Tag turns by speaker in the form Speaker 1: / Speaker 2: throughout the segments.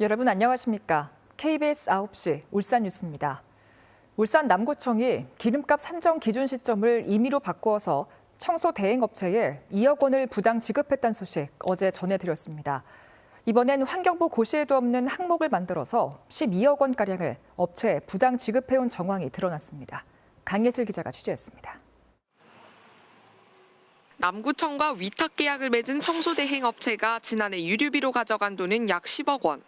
Speaker 1: 여러분 안녕하십니까? KBS 9시 울산 뉴스입니다. 울산 남구청이 기름값 산정 기준 시점을 임의로 바꾸어서 청소 대행 업체에 2억 원을 부당 지급했다는 소식 어제 전해드렸습니다. 이번엔 환경부 고시에도 없는 항목을 만들어서 12억 원가량을 업체에 부당 지급해온 정황이 드러났습니다. 강예슬 기자가 취재했습니다.
Speaker 2: 남구청과 위탁 계약을 맺은 청소대행 업체가 지난해 유류비로 가져간 돈은 약 10억 원.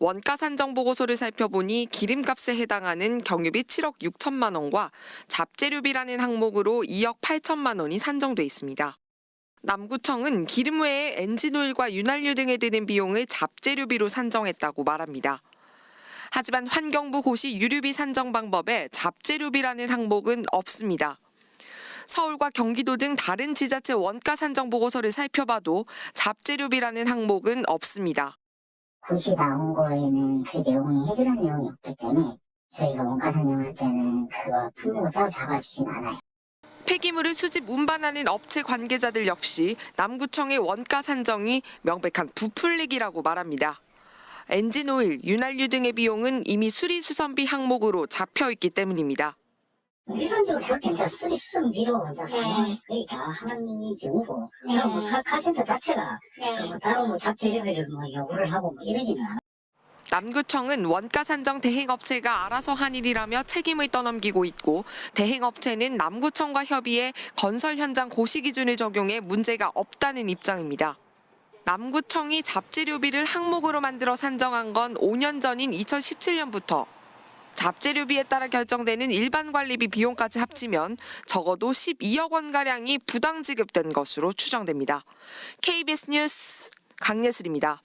Speaker 2: 원가 산정 보고서를 살펴보니 기름값에 해당하는 경유비 7억 6천만 원과 잡재료비라는 항목으로 2억 8천만 원이 산정돼 있습니다. 남구청은 기름 외에 엔진오일과 윤활유 등에 드는 비용을 잡재료비로 산정했다고 말합니다. 하지만 환경부 고시 유류비 산정 방법에 잡재료비라는 항목은 없습니다. 서울과 경기도 등 다른 지자체 원가 산정 보고서를 살펴봐도 잡재료비라는 항목은 없습니다.
Speaker 3: 고시 나온 거에는 그 내용이 해주라는 내용이 없기 때문에 저희가 원가 산정할 때는 그거 품목을 따로 잡아주진 않아요.
Speaker 2: 폐기물을 수집 운반하는 업체 관계자들 역시 남구청의 원가 산정이 명백한 부풀리기라고 말합니다. 엔진오일, 윤활유 등의 비용은 이미 수리수선비 항목으로 잡혀 있기 때문입니다.
Speaker 4: 일반적으로 그렇게 이제 수리 수선비로 이제 상황이 거의 다 하는 경우고 뭐 카- 카센터 자체가 뭐 다른 뭐 잡재료비를 뭐 요구를 하고 뭐 이러지는 않아요.
Speaker 2: 남구청은 원가 산정 대행업체가 알아서 한 일이라며 책임을 떠넘기고 있고 대행업체는 남구청과 협의해 건설 현장 고시 기준을 적용해 문제가 없다는 입장입니다. 남구청이 잡재료비를 항목으로 만들어 산정한 건 5년 전인 2017년부터 잡재료비에 따라 결정되는 일반 관리비 비용까지 합치면 적어도 12억 원가량이 부당 지급된 것으로 추정됩니다. KBS 뉴스 강예슬입니다.